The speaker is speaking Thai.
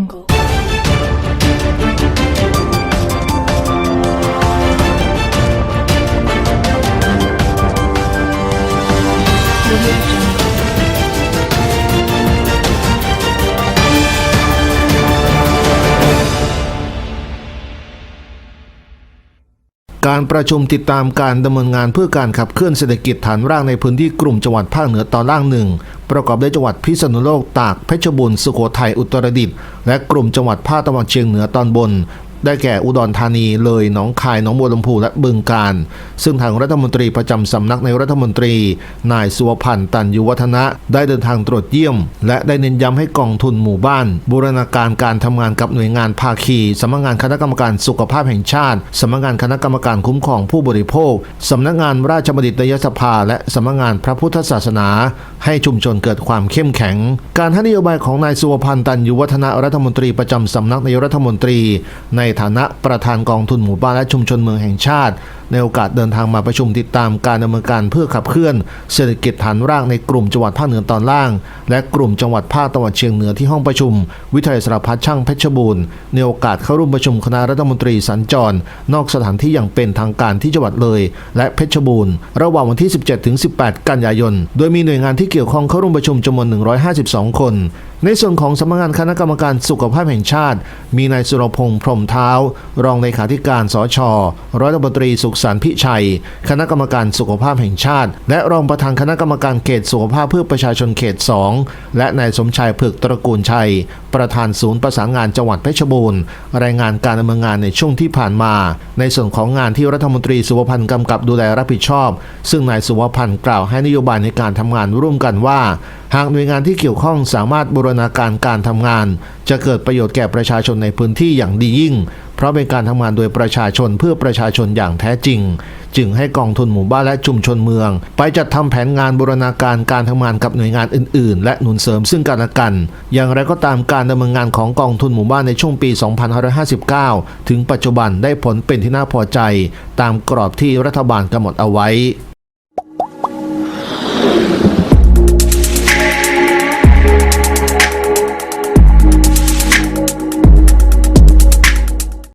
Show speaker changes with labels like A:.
A: jungle.
B: การประชุมติดตามการดำเนินงานเพื่อการขับเคลื่อนเศรษฐกิจฐานรากในพื้นที่กลุ่มจังหวัดภาคเหนือตอนล่างหนึ่งประกอบด้วยจังหวัดพิษณุโลกตากเพชรบุรีสุโขทัยอุตรดิตถ์และกลุ่มจังหวัดภาคตะวันเฉียงเหนือตอนบน ได้แก่อุดรธานีเลยหนองคายหนองบัวลำพูและบึงกาฬซึ่งทางรัฐมนตรีประจำสำนักในรัฐมนตรี นายสุวพันธ์ตันยุวัฒนะ ได้เดินทางตรวจเยี่ยม และได้เน้นย้ำให้กองทุนหมู่บ้าน บูรณาการการทำงานกับหน่วยงานภาคีสำนักงานคณะกรรมการสุขภาพแห่งชาติสำนักงานคณะกรรมการคุ้มครองผู้บริโภคสำนักงานราชบัณฑิตยสภา และสำนักงานพระพุทธศาสนา ให้ชุมชนเกิดความเข้มแข็ง การให้นโยบายของนายสุวพันธ์ตันยุวัฒนะรัฐมนตรีประจำสำนักนายรัฐมนตรี ในฐานะประธานกองทุนหมู่บ้านและชุมชนเมืองแห่งชาติ ในโอกาสเดินทางมาประชุมติดตามการดำเนินการเพื่อขับเคลื่อน เศรษฐกิจฐานรากในกลุ่มจังหวัดภาคเหนือตอนล่าง และกลุ่มจังหวัดภาคตะวันเฉียงเหนือที่ห้องประชุม วิทยาลัยสารพัดช่างเพชรบูรณ์ในโอกาสเข้าร่วมประชุมคณะรัฐมนตรีสัญจร นอกสถานที่อย่างเป็นทางการที่จังหวัดเลย และเพชรบูรณ์ระหว่างวันที่ 17-18 กันยายน โดยมีหน่วยงานที่เกี่ยวข้องเข้าร่วมประชุมจำนวน 152 คน ในส่วนของสำนักงานคณะกรรมการสุขภาพแห่งชาติ มีนายสุรพงษ์พรมเท้า รองเลขาธิการสชร้อยตำรวจตรีสุขสันต์พิชัย คณะกรรมการสุขภาพแห่งชาติ และรองประธานคณะกรรมการเขตสุขภาพเพื่อประชาชนเขต 2 และนายสมชายเผือกตระกูลชัย ประธานศูนย์ประสานงานจังหวัดเพชรบูรณ์ รายงานการดำเนินงานในช่วงที่ผ่านมา ในส่วนของงานที่รัฐมนตรีสุวพันธ์กำกับดูแลรับผิดชอบ ซึ่งนายสุวพันธ์กล่าวให้นโยบายในการทำงานร่วมกันว่า หากหน่วยงานที่เกี่ยวข้องสามารถบูรณาการการทำงาน จะเกิดประโยชน์แก่ประชาชนในพื้นที่อย่างดียิ่ง เพราะเป็นการทำงานโดยประชาชนเพื่อประชาชนอย่างแท้จริง จึงให้กองทุนหมู่บ้านและชุมชนเมือง ไปจัดทำแผนงานบูรณาการการทำงานกับหน่วยงานอื่น ๆ และหนุนเสริมซึ่งกันและกัน อย่างไรก็ตามการดำเนินงานของกองทุนหมู่บ้านในช่วงปี 2559 ถึงปัจจุบันได้ผลเป็นที่น่าพอใจ ตามกรอบที่รัฐบาลกำหนดเอาไว้